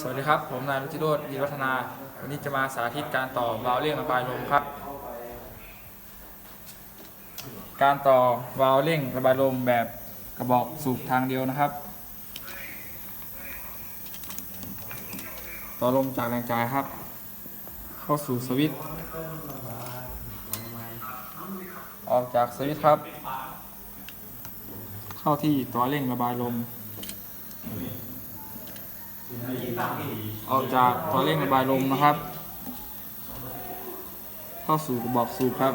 สวัสดีครับ ผมนายรุจิโรธยีวัฒนา วันนี้จะมาสาธิตการต่อวาล์วเร่งระบายลมครับ การต่อวาล์วเร่งระบายลมแบบกระบอกสูบทางเดียวนะครับ ต่อลมจากแรงจ่ายครับ เข้าสู่สวิตช์ออกจากสวิตช์ครับ เข้าที่ตัวเร่งระบายลม ออกจากตัวเร่งระบายลมนะครับ เข้าสู่กระบอกสูบครับ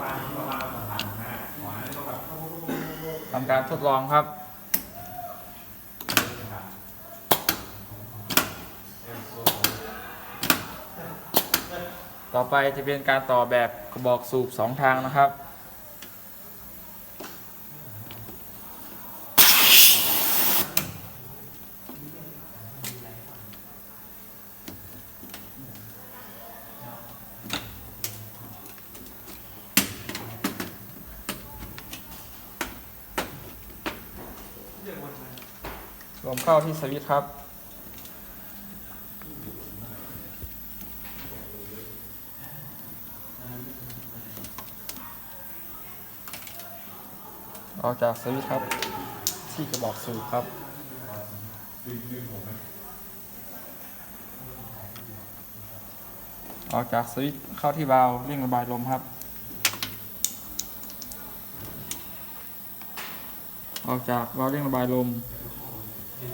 ทำการทดลองครับต่อไปจะเป็นการต่อแบบกระบอกสูบสองทางนะครับ รวมเข้าที่สวิตครับ ออกจากสวิตครับ ที่กระบอกสูบครับออกจากสวิตเข้าที่วาล์วเร่งระบายลมครับ ออกจากวาล์วเร่งระบายลม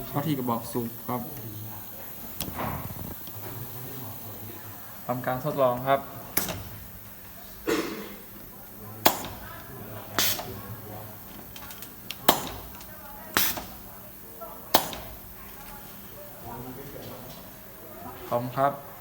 เข้าที่กระบอกสูบครับทำการทดลองครับพร้อมครับ